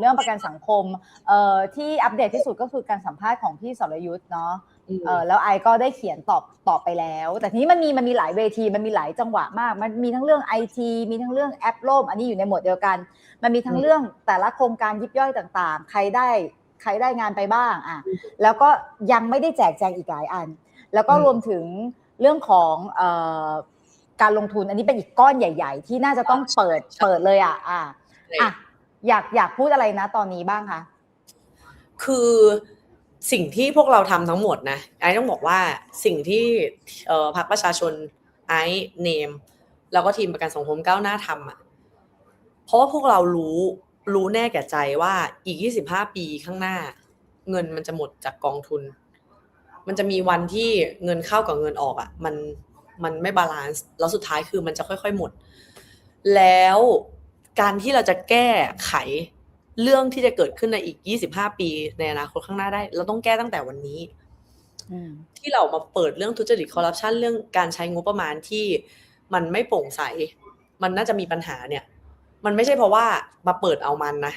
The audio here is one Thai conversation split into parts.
เรื่องประกันสังคมเอ่อที่อัปเดตที่สุดก็คือการสัมภาษณ์ของพี่สรยุทธ์เนาะอืมเออแล้วไอก็ได้เขียนตอบตอบไปแล้ว แต่ทีนี้มันมีมันมีหลายเวทีมันมีหลายจังหวะมาก มันมีทั้งเรื่องไอทีมีทั้งเรื่องแอปล่มอันนี้อยู่ในหมวดเดียวกัน มันมีทั้งเรื่องแต่ละโครงการยิบย่อยต่างๆ ใครได้ใครได้งานไปบ้างอะแล้วก็ยังไม่ได้แจกแจงอีกหลายอัน แล้วก็อืมรวมถึงเรื่องของเอ่อการลงทุนอันนี้เป็นอีกก้อนใหญ่ ๆ ที่น่าจะต้องเปิดเปิดเลยอะอะ อยากอยากพูดอะไรนะตอนนี้บ้างคะคือสิ่งที่พวกเราทำทั้งหมดนะไอ้ต้องบอกว่าสิ่งที่พรรคประชาชนไอ้เนม แล้วก็ทีมประกันสังคมก้าวหน้าทำอะเพราะว่าพวกเรารู้รู้แน่แก่ใจว่าอีก 25 ปีข้างหน้า เงินมันจะหมดจากกองทุน มันจะมีวันที่เงินเข้ากับเงินออกอะมันมันไม่บาลานซ์แล้วสุดท้ายคือมันจะค่อย ๆ หมด แล้ว การที่เราจะแก้ไขเรื่องที่จะเกิดขึ้นในอีก 25 ปีในอนาคตข้างหน้าได้ เราต้องแก้ตั้งแต่วันนี้อืมที่เรามาเปิดเรื่องทุจริตคอร์รัปชันเรื่องการใช้งบประมาณที่มันไม่โปร่งใส มันน่าจะมีปัญหาเนี่ย มันไม่ใช่เพราะว่ามาเปิดเอามันนะ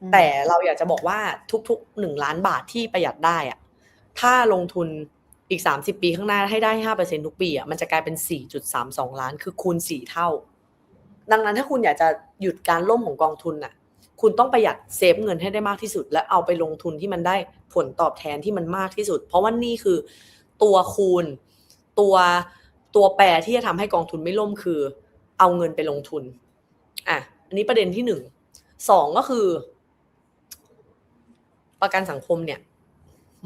อืมแต่เราอยากจะบอกว่าทุกๆหนึ่งล้านบาทที่ประหยัดได้อะถ้าลงทุนอีก 30 ปีข้างหน้าให้ได้ห้าเปอร์เซ็นทุกปีอะมันจะกลายเป็น 4.32 ล้าน คือคูณ 4 เท่า ดังนั้นถ้าคุณอยากจะหยุดการล่มของกองทุนน่ะ คุณต้องประหยัดเซฟเงินให้ได้มากที่สุด และเอาไปลงทุนที่มันได้ผลตอบแทนที่มันมากที่สุด เพราะว่านี่คือตัวคูณ ตัวตัวแปรที่จะทำให้กองทุนไม่ล่มคือ เอาเงินไปลงทุนอะอันนี้ประเด็นที่หนึ่งสองก็คือ ประกันสังคมเนี่ย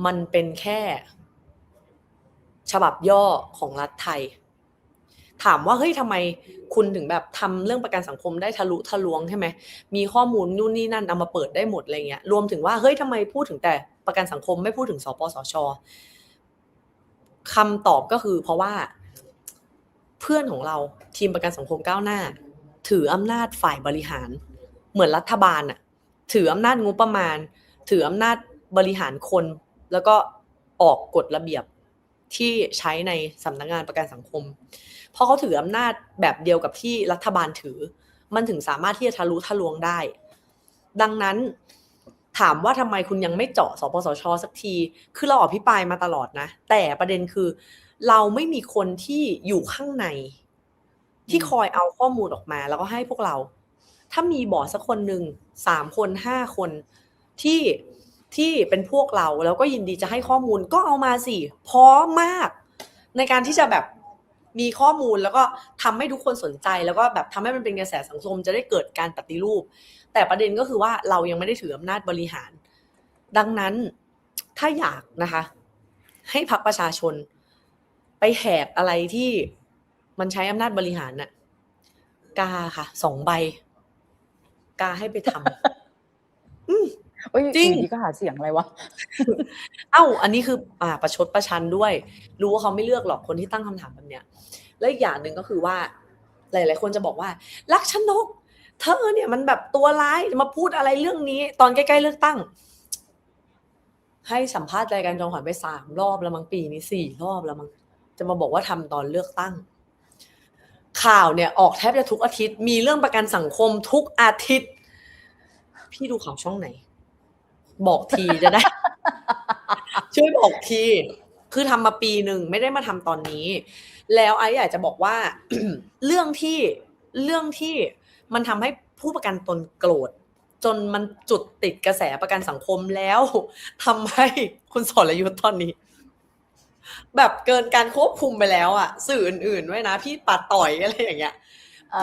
มันเป็นแค่ ฉบับย่อของรัฐไทย ถามว่าเฮ้ยทำไมคุณถึงแบบทำเรื่องประกันสังคมได้ทะลุทะลวงใช่ไหมมีข้อมูลนู่นนี่นั่นเอามาเปิดได้หมดอะไรเงี้ยรวมถึงว่าเฮ้ยทำไมพูดถึงแต่ประกันสังคมไม่พูดถึงสปสชคำตอบก็คือเพราะว่าเพื่อนของเราทีมประกันสังคมก้าวหน้า ถืออำนาจฝ่ายบริหาร เหมือนรัฐบาลอะถืออำนาจงบประมาณ ถืออำนาจบริหารคน แล้วก็ออกกฎระเบียบ ที่ใช้ในสำนักงานประกันสังคม เพราะเขาถืออำนาจแบบเดียวกับที่รัฐบาลถือ มันถึงสามารถที่จะทะลุทะลวงได้ ดังนั้นถามว่าทำไมคุณยังไม่เจาะสปสชสักที คือเราอภิปรายมาตลอดนะ แต่ประเด็นคือ เราไม่มีคนที่อยู่ข้างใน ที่คอยเอาข้อมูลออกมา แล้วก็ให้พวกเรา ถ้ามีบอร์ดสักคนหนึ่งสามคนห้าคนที่ ที่เป็นพวกเราแล้วก็ยินดีจะให้ข้อมูลก็เอามาสิพร้อมมาก ในการที่จะแบบมีข้อมูลแล้วก็ทำให้ทุกคนสนใจแล้วก็แบบทำให้มันเป็นกระแสสังคมจะได้เกิดการปฏิรูป แต่ประเด็นก็คือว่าเรายังไม่ได้ถืออำนาจบริหาร ดังนั้นถ้าอยากนะคะ ให้พักประชาชน ไปแหกอะไรที่มันใช้อำนาจบริหารน่ะกาค่ะสองใบ กาให้ไปทำ เอ้ยจริงอยู่ดีก็หาเสียงอะไรวะ เอ้า อันนี้คืออ่าประชดประชันด้วย รู้ว่าเขาไม่เลือกหรอกคนที่ตั้งคำถามแบบเนี้ย และอีกอย่างหนึ่งก็คือว่า หลาย ๆ คนจะบอกว่าลักษณกเธอเนี่ยมันแบบตัวร้ายมาพูดอะไรเรื่องนี้ ตอนใกล้ๆเลือกตั้ง ให้สัมภาษณ์รายการจองขวัญไปสามรอบแล้วมั้งปีนี้สี่รอบแล้วมั้งจะมาบอกว่าทำตอนเลือกตั้ง ข่าวเนี่ยออกแทบจะทุกอาทิตย์ มีเรื่องประกันสังคมทุกอาทิตย์ พี่ดูข่าวช่องไหน บอกทีจะได้ ช่วยบอกที คือทำมาปีหนึ่งไม่ได้มาทำตอนนี้ แล้วไอ้อยากจะบอกว่า เรื่องที่เรื่องที่มันทำให้ผู้ประกันตนโกรธจนมันจุดติดกระแสประกันสังคมแล้วทำให้คุณสรยุทธ์ตอนนี้ แบบเกินการควบคุมไปแล้วอะสื่ออื่นๆด้วยนะ พี่ปัดต่อยอะไรอย่างเงี้ย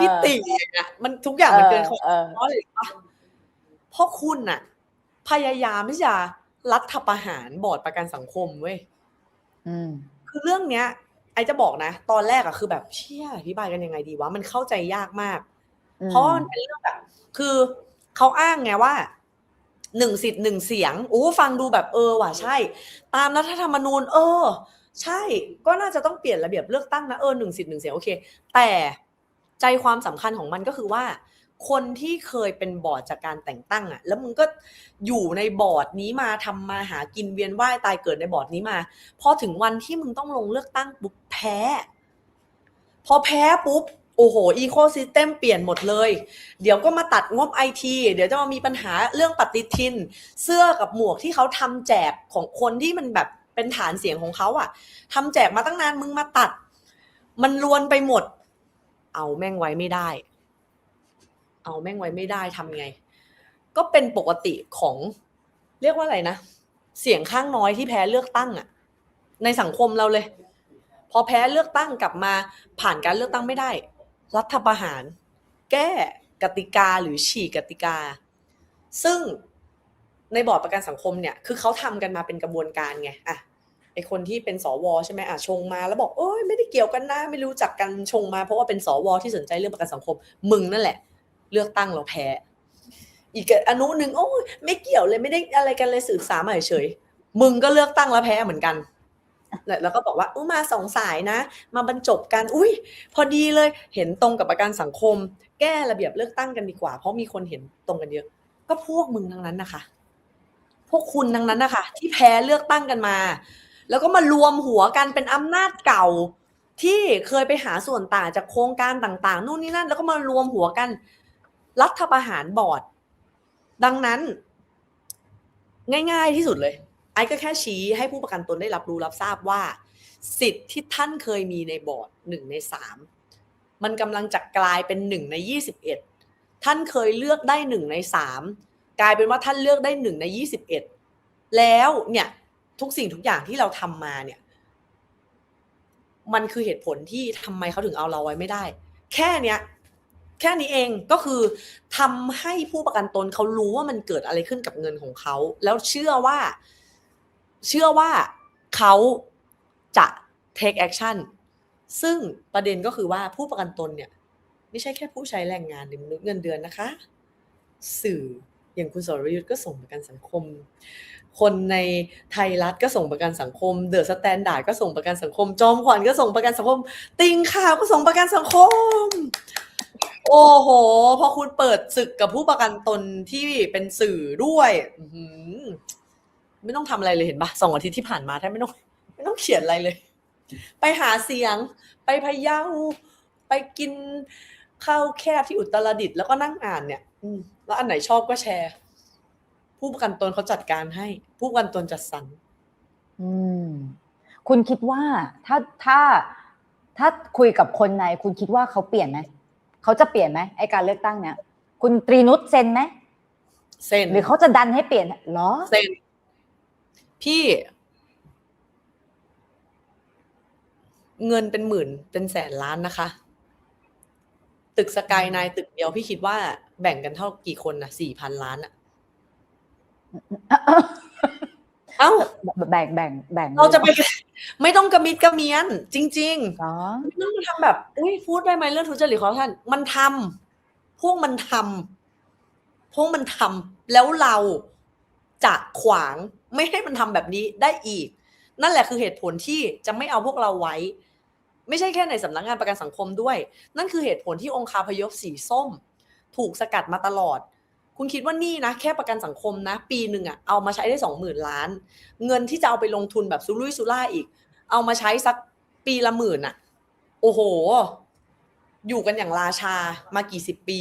พี่ติอย่างเงี้ยมันทุกอย่างมันเกินขอบเออเพราะอะไรรู้ปะเพราะคุณน่ะ พยายามที่จะรัฐประหารบอร์ดประกันสังคมเว้ยอืมคือเรื่องเนี้ย ไอจะบอกนะ ตอนแรกอะคือแบบเชี่ยอธิบายกันยังไงดีวะมันเข้าใจยากมากอืมเพราะว่ามันเป็นเรื่องแบบ คือเขาอ้างไงว่าหนึ่งสิทธิ์หนึ่งเสียงโอ้ฟังดูแบบเออว่ะใช่ ตามรัฐธรรมนูญ เออ ใช่ ก็น่าจะต้องเปลี่ยนระเบียบเลือกตั้งนะเออหนึ่งสิทธิ์หนึ่งเสียงโอเค แต่ใจความสำคัญของมันก็คือว่า คนที่เคยเป็นบอร์ดจากการแต่งตั้งอะแล้วมึงก็อยู่ในบอร์ดนี้มาทำมาหากินเวียนว่ายตายเกิดในบอร์ดนี้มา พอถึงวันที่มึงต้องลงเลือกตั้งปุ๊บแพ้ พอแพ้ปุ๊บโอ้โหอีโคซิสเต็มเปลี่ยนหมดเลย เดี๋ยวก็มาตัดงบไอทีเดี๋ยวจะมามีปัญหาเรื่องปฏิทิน เสื้อกับหมวกที่เขาทำแจกของคนที่มันแบบเป็นฐานเสียงของเขาอะทำแจกมาตั้งนานมึงมาตัด มันรวนไปหมด เอาแม่งไว้ไม่ได้ เอาแม่งไว้ไม่ได้ทำไง ก็เป็นปกติของเรียกว่าอะไรนะ เสียงข้างน้อยที่แพ้เลือกตั้งอะในสังคมเราเลย พอแพ้เลือกตั้งกลับมาผ่านการเลือกตั้งไม่ได้ รัฐประหาร แก้กติกาหรือฉีกกติกา ซึ่งในบอร์ดประกันสังคมเนี่ย คือเขาทำกันมาเป็นกระบวนการไงอะไอคนที่เป็นสวใช่ไหมอะชงมาแล้วบอกเอ้ยไม่ได้เกี่ยวกันนะไม่รู้จักกันชงมาเพราะว่าเป็นสวที่สนใจเรื่องประกันสังคม มึงนั่นแหละ เลือกตั้งเราแพ้ อีกอนุหนึ่งโอ้ไม่เกี่ยวเลยไม่ได้อะไรกันเลยสื่อสารมาเฉยมึงก็เลือกตั้งแล้วแพ้เหมือนกันแล้วแล้วก็บอกว่าอู้มาสองสายนะ มาบรรจบกันอุ้ยพอดีเลยเห็นตรงกับประกันสังคม แก้ระเบียบเลือกตั้งกันดีกว่า เพราะมีคนเห็นตรงกันเยอะ ก็พวกมึงทั้งนั้นนะคะ พวกคุณทั้งนั้นนะคะ ที่แพ้เลือกตั้งกันมา แล้วก็มารวมหัวกันเป็นอำนาจเก่า ที่เคยไปหาส่วนต่างจากโครงการต่าง ๆ นู่นนี่นั่น แล้วก็มารวมหัวกัน รัฐประหารบอร์ด ดังนั้น ง่าย ๆที่สุดเลย ไอ้ก็แค่ชี้ให้ผู้ประกันตนได้รับรู้รับทราบว่า สิทธิ์ที่ท่านเคยมีในบอร์ดหนึ่งในสามมันกำลังจะกลายเป็นหนึ่งในยี่สิบเอ็ดท่านเคยเลือกได้หนึ่งในสามกลายเป็นว่าท่านเลือกได้หนึ่งในยี่สิบเอ็ดแล้วเนี่ยทุกสิ่งทุกอย่างที่เราทำมาเนี่ย มันคือเหตุผลที่ทำไมเขาถึงเอาเราไว้ไม่ได้ แค่เนี้ย แค่นี้เองก็คือทำให้ผู้ประกันตนเขารู้ว่ามันเกิดอะไรขึ้นกับเงินของเขา แล้วเชื่อว่า เชื่อว่าเขาจะ take action ซึ่งประเด็นก็คือว่าผู้ประกันตนเนี่ย ไม่ใช่แค่ผู้ใช้แรงงานหรือมนุษย์เงินเดือนนะคะ สื่ออย่างคุณสรยุทธ์ก็ส่งประกันสังคม คนในไทยรัฐก็ส่งประกันสังคม เดอะสแตนดาร์ดก็ส่งประกันสังคม จอมขวัญก็ส่งประกันสังคม ติงข่าวก็ส่งประกันสังคม โอ้โห พอคุณเปิดศึกกับผู้ประกันตนที่เป็นสื่อด้วยอื้อหือไม่ต้องทำอะไรเลยเห็นปะสองอาทิตย์ที่ผ่านมาแทบไม่ต้อง ไม่ต้องเขียนอะไรเลย ไปหาเสียง ไปพะเยาไปกินข้าวแคบที่อุตรดิตถ์แล้วก็นั่งอ่านเนี่ย อืมแล้วอันไหนชอบก็แชร์ ผู้ประกันตนเขาจัดการให้ ผู้ประกันตนจัดสรร อืม คุณคิดว่าถ้าถ้า ถ้าคุยกับคนใน คุณคิดว่าเขาเปลี่ยนไหม เขาจะเปลี่ยนไหมไอการเลือกตั้งเนี้ยคุณตรีนุชเซ็นไหมเซ็นหรือเขาจะดันให้เปลี่ยนเหรอเซ็นพี่ เงินเป็นหมื่นเป็นแสนล้านนะคะ ตึกสกายนายตึกเดียวพี่คิดว่าแบ่งกันเท่ากี่คนนะสี่พันล้านอะเอ้าแบ่งแบ่งแบ่งเราจะไป ไม่ต้องกระมิดกระเมียน จริงเหรอๆไม่ต้องมาทำแบบอุ้ยพูดได้ไหมเรื่องทุจริตของท่านมันทำพวกมันทำพวกมันทำแล้วเราจะขวางไม่ให้มันทำแบบนี้ได้อีก นั่นแหละคือเหตุผลที่จะไม่เอาพวกเราไว้ ไม่ใช่แค่ในสำนักงานประกันสังคมด้วย นั่นคือเหตุผลที่องค์คาพยพสีส้ม ถูกสกัดมาตลอด คุณคิดว่านี่นะ แค่ประกันสังคมนะ ปีหนึ่งอะเอามาใช้ได้สองหมื่นล้าน เงินที่จะเอาไปลงทุนแบบซุรุ่ยซุร่ายอีก เอามาใช้สักปีละหมื่นอะโอ้โห อยู่กันอย่างราชามากี่สิบปี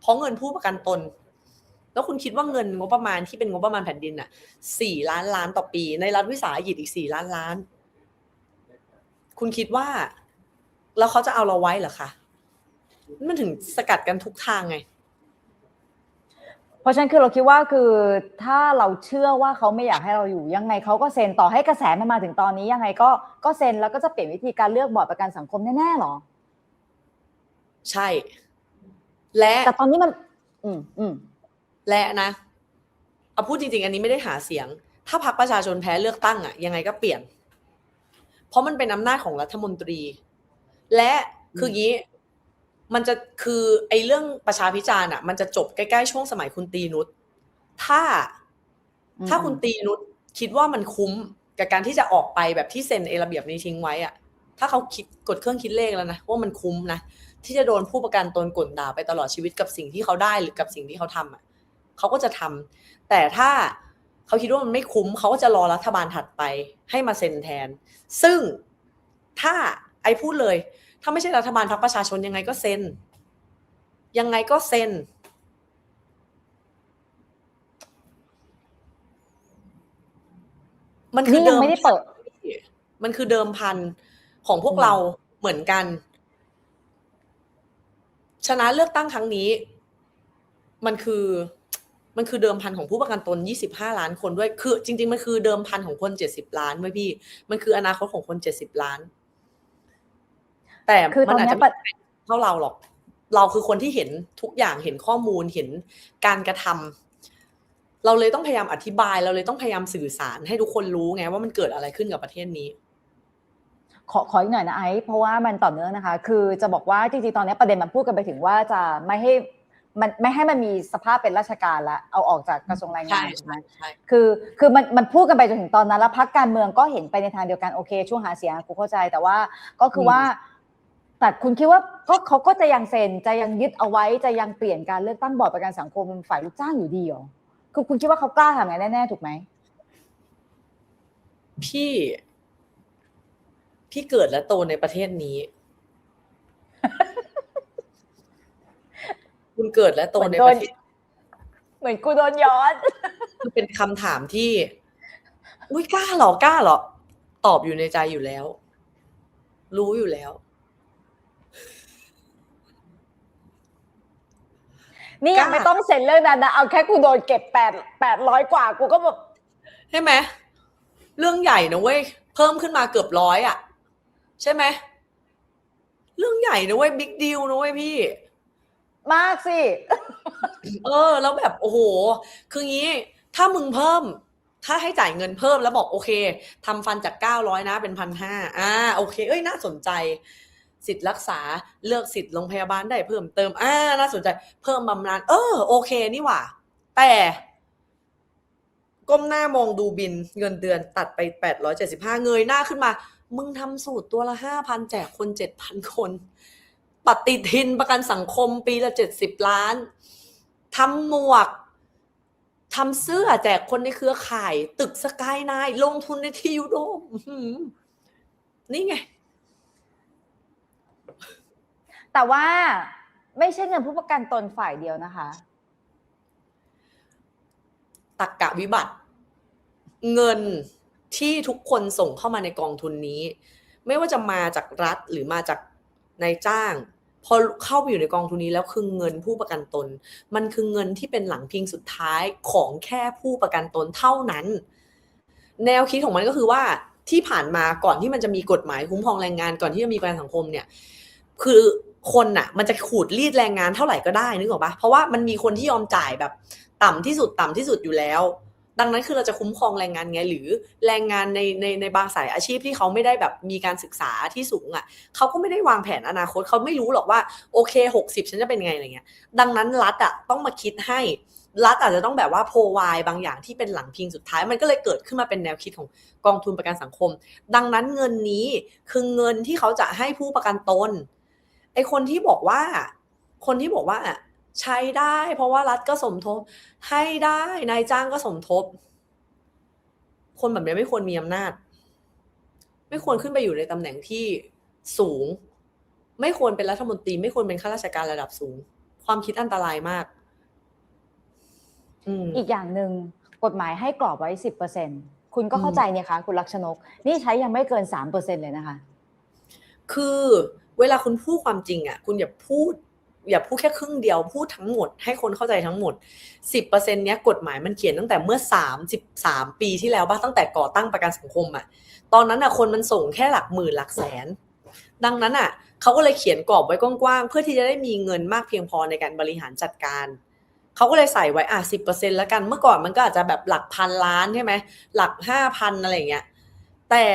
เพราะเงินผู้ประกันตน แล้วคุณคิดว่าเงินงบประมาณที่เป็นงบประมาณแผ่นดินอะสี่ล้านล้านต่อปี ในรัฐวิสาหกิจอีกสี่ล้านล้าน คุณคิดว่า แล้วเขาจะเอาเราไว้เหรอคะมันถึงสกัดกันทุกทางไง ราะฉะนั้นคือเราคิดว่าคือถ้าเราเชื่อว่าเขาไม่อยากให้เราอยู่ยังไงเขาก็เซ็นต่อให้กระแสมันมาถึงตอนนี้ยังไงก็ก็เซ็นแล้วก็จะเปลี่ยนวิธีการเลือกบอร์ดประกันสังคมแน่ๆหรอ ใช่ และแต่ตอนนี้มัน อืมอืมและนะเอาพูดจริง ๆ อันนี้ไม่ได้หาเสียง ถ้าพรรคประชาชนแพ้เลือกตั้งอะยังไงก็เปลี่ยน เพราะมันเป็นอำนาจของรัฐมนตรี และคืองี้ มันจะคือไอ้เรื่องประชาพิจารณ์อะมันจะจบใกล้ๆช่วงสมัยคุณตีนุชถ้าอืมถ้าคุณตีนุชคิดว่ามันคุ้มกับการที่จะออกไปแบบที่เซ็นไอ้ระเบียบนี้ทิ้งไว้อะถ้าเขาคิดกดเครื่องคิดเลขแล้วนะว่ามันคุ้มนะที่จะโดนผู้ประกันตนกลด่าไปตลอดชีวิตกับสิ่งที่เขาได้หรือกับสิ่งที่เขาทำอะเขาก็จะทำแต่ถ้าเขาคิดว่ามันไม่คุ้มเขาก็จะรอรัฐบาลถัดไปให้มาเซ็นแทน ซึ่งถ้าไอ้พูดเลย ถ้าไม่ใช่รัฐบาลพรรคประชาชนยังไงก็เซ็น ยังไงก็เซ็น มันคือนี่ยัเดิงมไม่ได้เปิด มันคือเดิมพันของพวกอืมเราเหมือนกัน ชนะเลือกตั้งครั้งนี้ มันคือมันคือเดิมพันของผู้ประกันตน 25 ล้านคนด้วย คือ จริง ๆ มันคือเดิมพันของคน 70 ล้านไว้ยพี่ มันคืออนาคตของคน 70 ล้าน แต่คือตมัอนอาจเนี้จะยไม่ปะเท่าเราหรอก เราคือคนที่เห็นทุกอย่างเห็นข้อมูลเห็นการกระทำเราเลยต้องพยายามอธิบาย เราเลยต้องพยายามสื่อสารให้ทุกคนรู้ไงว่ามันเกิดอะไรขึ้นกับประเทศนี้ขอขออีกหน่อยนะไอซ์เพราะว่ามันต่อเนื่องนะคะ คือจะบอกว่าจริงๆตอนนี้ประเด็นมันพูดกันไปถึงว่าจะไม่ให้มันไม่ให้มันมีสภาพเป็นราชการละเอาออกจากกระทรวงแรงงาใช่นถูกไหมใช่ใช่คือคือมันมันพูดกันไปจนถึงตอนนั้นแล้วพักการเมืองก็เห็นไปในทางเดียวกันโอเค ช่วงหาเสียงกูเข้าใจแต่ว่าก็คือว่า แต่คุณคิดว่าก็เขาก็จะยังเซ็นจะยังยึดเอาไว้จะยังเปลี่ยนการเลือกตั้งบอร์ดประกันสังคมฝ่ายลูกจ้างอยู่ดีเหรอคือคุณคิดว่าเขากล้าทำไงแน่ๆถูกไหมพี่ พี่เกิดและโตในประเทศนี้ คุณเกิดและโตเหมือนในโดปนระเทศเหมือนกูโดนย้อนมันเป็นคำถามที่อุ้ยกล้าเหรอกล้าเหรอ ตอบอยู่ในใจอยู่แล้ว รู้อยู่แล้ว นี่ยังไม่ต้องเซ็นเรื่องนั้นนะเอาแค่กูโดนเก็บแปดแปดร้อยกว่า กูก็แบบใช่ไหมเรื่องใหญ่นะเว้ยเพิ่มขึ้นมาเกือบร้อยอะ ใช่ไหมเรื่องใหญ่นะเว้ยบิ๊กดีลนะเว้ยพี่ มากสิ เออ แล้วแบบโอ้โห คืองี้ ถ้ามึงเพิ่ม ถ้าให้จ่ายเงินเพิ่มแล้วบอกโอเคทำฟันจากเก้าร้อยนะเป็นพันห้าอ่าโอเค เอ้ยน่าสนใจ สิทธิ์รักษาเลือกสิทธิ์โรงพยาบาลได้เพิ่มเติมอ่าน่าสนใจ เพิ่มบำนาญเออโอเคนี่หว่า แต่ก้มหน้ามองดูบินเงินเดือนตัดไปแปดร้อยเจ็ดสิบห้าเงยหน้าขึ้นมา มึงทำสูตรตัวละห้าพันแจกคนเจ็ดพันคน ปฏิทินประกันสังคมปีละเจ็ดสิบล้านทำหมวกทำเสื้อแจกคนในเครือข่าย ตึกสกายนน์ลงทุนในทียูโดมนี่ไง แต่ว่าไม่ใช่เงินผู้ประกันตนฝ่ายเดียวนะคะ ตักกะวิบัติ เงินที่ทุกคนส่งเข้ามาในกองทุนนี้ ไม่ว่าจะมาจากรัฐหรือมาจากนายจ้างพอเข้าไปอยู่ในกองทุนนี้แล้วคือเงินผู้ประกันตน มันคือเงินที่เป็นหลังพิงสุดท้ายของแค่ผู้ประกันตนเท่านั้น แนวคิดของมันก็คือว่าที่ผ่านมาก่อนที่มันจะมีกฎหมายคุ้มครองแรงงานก่อนที่จะมีประกันสังคมเนี่ย คือ คนน่ะมันจะขูดรีดแรงงานเท่าไหร่ก็ได้นึกออกปะเพราะว่ามันมีคนที่ยอมจ่ายแบบ ต่ำที่สุดต่ำที่สุดอยู่แล้ว ดังนั้นคือเราจะคุ้มครองแรงงานไง หรือแรงงานในในในบางสายอาชีพที่เขาไม่ได้แบบมีการศึกษาที่สูงอะเขาก็ไม่ได้วางแผนอนาคตเขาไม่รู้หรอกว่าโอเคหกสิบฉันจะเป็นไงอะไรเงี้ย ดังนั้นรัฐอะต้องมาคิดให้รัฐอาจจะต้องแบบว่าโพวายบางอย่างที่เป็นหลังพิงสุดท้าย มันก็เลยเกิดขึ้นมาเป็นแนวคิดของกองทุนประกันสังคม ดังนั้นเงินนี้คือเงินที่เขาจะให้ผู้ประกันตน ไอคนที่บอกว่า คนที่บอกว่าใช้ได้ เพราะว่ารัฐก็สมทบ ให้ได้นายจ้างก็สมทบ คนแบบนี้ไม่ควรมีอำนาจ ไม่ควรขึ้นไปอยู่ในตำแหน่งที่สูง ไม่ควรเป็นรัฐมนตรี ไม่ควรเป็นข้าราชการระดับสูง ความคิดอันตรายมากอืมอีกอย่างหนึ่งกฎหมายให้กรอบไว้สิบเปอร์เซ็นคุณก็เข้าใจเนี่ยคะคุณลักษณกนี่ใช้ยังไม่เกินสามเปอร์เซ็นเลยนะคะ คือ เวลาคุณพูดความจริงอะคุณอย่าพูด อย่าพูดแค่ครึ่งเดียวพูดทั้งหมด ให้คนเข้าใจทั้งหมดสิบเปอร์เซ็นเนี้ยกฎหมายมันเขียนตั้งแต่เมื่อสามสิบสามปีที่แล้วบ้าตั้งแต่ก่อตั้งประกันสังคมอะตอนนั้นอะคนมันส่งแค่หลักหมื่นหลักแสน ดังนั้นอะเขาก็เลยเขียนกรอบไว้กว้างๆเพื่อที่จะได้มีเงินมากเพียงพอในการบริหารจัดการเขาก็เลยใส่ไว้อะสิบเปอร์เซ็นแล้วกัน เมื่อก่อนมันก็อาจจะแบบหลักพันล้านใช่ไหม หลักห้าพันอะไรเงี้ย แต่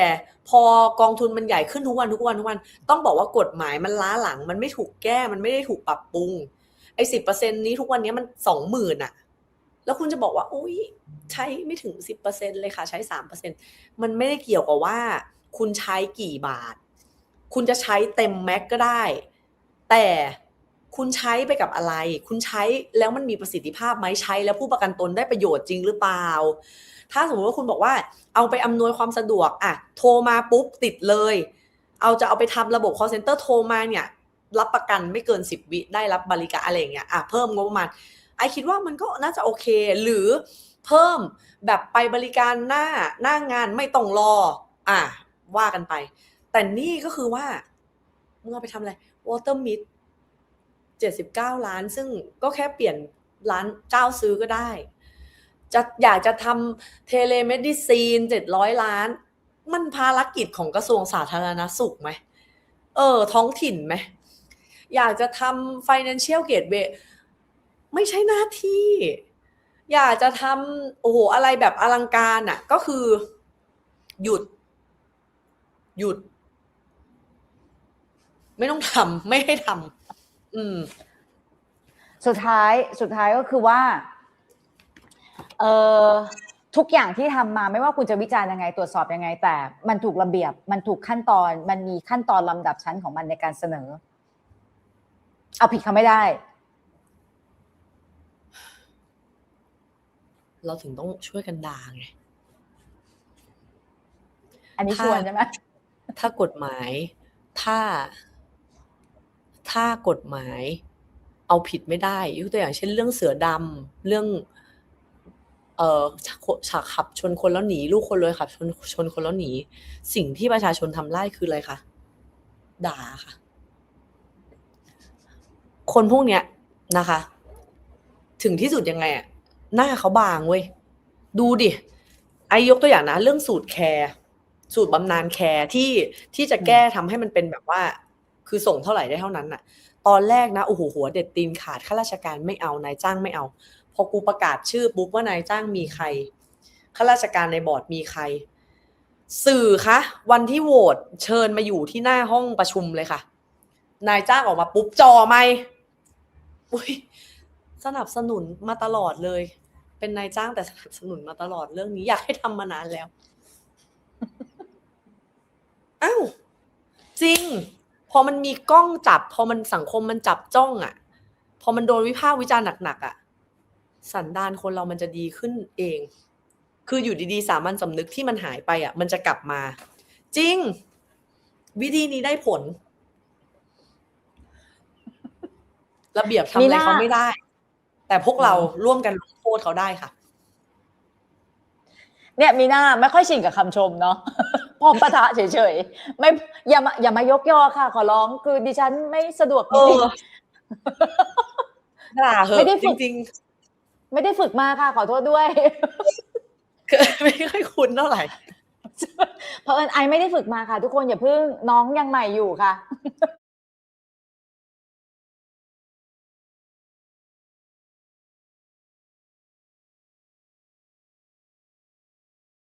พอกองทุนมันใหญ่ขึ้นทุกวันทุกวันทุกวัน ต้องบอกว่ากฎหมายมันล้าหลัง มันไม่ถูกแก้มันไม่ได้ถูกปรับปรุงไอ้สิบเปอร์เซ็นนี้ทุกวันนี้มันสองหมื่นอะแล้วคุณจะบอกว่าอุ้ยใช้ไม่ถึงสิบเปอร์เซ็นเลยค่ะใช้สามเปอร์เซ็นมันไม่ได้เกี่ยวกับว่า คุณใช้กี่บาท คุณจะใช้เต็มแม็กก็ได้ แต่ คุณใช้ไปกับอะไร คุณใช้แล้วมันมีประสิทธิภาพไหมใช้แล้วผู้ประกันตนได้ประโยชน์จริงหรือเปล่า ถ้าสมมติว่าคุณบอกว่า เอาไปอำนวยความสะดวกอะโทรมาปุ๊บติดเลย เอาจะเอาไปทำระบบ call center โทรมาเนี่ย รับประกันไม่เกินสิบวิได้รับบริการอะไรเงี้ยอะเพิ่มงบประมาณไอคิดว่ามันก็น่าจะโอเค หรือเพิ่มแบบไปบริการหน้าหน้างานไม่ต้องรออะว่ากันไป แต่นี่ก็คือว่ามึงเอาไปทำอะไร water meet 79 ล้าน ซึ่งก็แค่เปลี่ยนล้านเก้าซื้อก็ได้ จะอยากจะทำเทเลเมดิซีน 700 ล้าน มันภารกิจของกระทรวงสาธารณสุขไหม เออ ท้องถิ่นไหม อยากจะทำ financial gateway ไม่ใช่หน้าที่ อยากจะทำโอ้โหอะไรแบบอลังการอะ่ะ ก็คือ หยุด หยุด ไม่ต้องทำไม่ให้ทำ อืม สุดท้ายสุดท้ายก็คือว่า เอ่อทุกอย่างที่ทำมาไม่ว่าคุณจะวิจารณ์ยังไง ตรวจสอบยังไง แต่มันถูกระเบียบ มันถูกขั้นตอน มันมีขั้นตอนลำดับชั้นของมันในการเสนอ เอาผิดเขาไม่ได้ เราถึงต้องช่วยกันด่าไงอันนี้ถ้าชวนใช่ไหมถ้ากฎหมายถ้า ถ้ากฎหมายเอาผิดไม่ได้ยกตัวอย่างเช่นเรื่องเสือดำเรื่องเอ่อฉากขับชนคนแล้วหนี ลูกคนเลยขับชนชนคนแล้วหนี สิ่งที่ประชาชนทำได้คืออะไรคะด่าค่ะ คนพวกเนี้ยนะคะ ถึงที่สุดยังไงอะหน้าเขาบางเว้ยดูดิไอยกตัวอย่างนะ เรื่องสูตรแคร์สูตรบำนาญแคร์ที่ที่จะแก้ทำให้มันเป็นแบบว่า คือส่งเท่าไหร่ได้เท่านั้นน่ะ ตอนแรกนะโอ้โหหัวเด็ดตีนขาดข้าราชการไม่เอานายจ้างไม่เอา พอกูประกาศชื่อปุ๊บว่านายจ้างมีใครข้าราชการในบอร์ดมีใคร สื่อคะวันที่โหวตเชิญมาอยู่ที่หน้าห้องประชุมเลยค่ะ นายจ้างออกมาปุ๊บจอไหมอุ้ยสนับสนุนมาตลอดเลย เป็นนายจ้างแต่สนับสนุนมาตลอดเรื่องนี้อยากให้ทำมานานแล้วอ้าวจริง พอมันมีกล้องจับ พอมันสังคมมันจับจ้องอะ่ะ พอมันโดนวิพากษ์วิจารณ์หนักๆอะ่ะ สันดานคนเรามันจะดีขึ้นเอง คืออยู่ดีๆ สามัญสำนึกที่มันหายไปอะ่ะ มันจะกลับมา จริง วิธีนี้ได้ผล ระเบียบทำมีอะไรหน้าเขาไม่ได้ แต่พวกเราร่วมกันลงโทษเขาได้ค่ะ เนี่ยมีหน้าไม่ค่อยชินกับคำชมเนาะ พร้อมปะทะเฉยๆไม่อย่ามาอย่ามายกยอค่ะ ขอร้องคือดิฉันไม่สะดวกจเอริงอด่าเหไม่อะได้ฝึจกริงๆไม่ได้ฝึกมาค่ะ ขอโทษด้วยๆคือไม่ค่อยคุ้นเท่าไหร่เพราะเอิญไอไม่ได้ฝึกมาค่ะ ทุกคนอย่าเพิ่งน้องยังใหม่อยู่ค่ะ